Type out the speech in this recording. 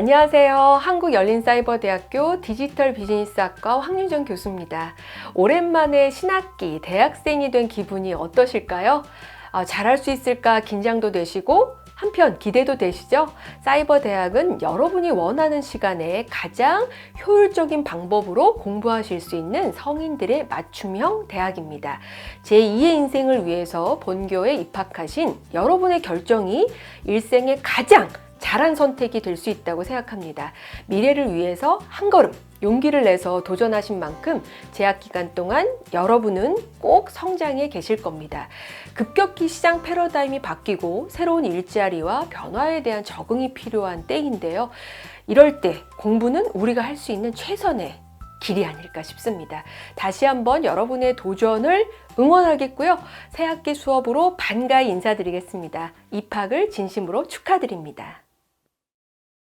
안녕하세요. 한국열린사이버대학교 디지털 비즈니스학과 황유정 교수입니다. 오랜만에 신학기 대학생이 된 기분이 어떠실까요? 아, 잘할 수 있을까 긴장도 되시고 한편 기대도 되시죠? 사이버 대학은 여러분이 원하는 시간에 가장 효율적인 방법으로 공부하실 수 있는 성인들의 맞춤형 대학입니다. 제2의 인생을 위해서 본교에 입학하신 여러분의 결정이 일생의 가장 잘한 선택이 될 수 있다고 생각합니다. 미래를 위해서 한 걸음 용기를 내서 도전하신 만큼 재학 기간 동안 여러분은 꼭 성장해 계실 겁니다. 급격히 시장 패러다임이 바뀌고 새로운 일자리와 변화에 대한 적응이 필요한 때인데요. 이럴 때 공부는 우리가 할 수 있는 최선의 길이 아닐까 싶습니다. 다시 한번 여러분의 도전을 응원하겠고요. 새학기 수업으로 반가이 인사드리겠습니다. 입학을 진심으로 축하드립니다.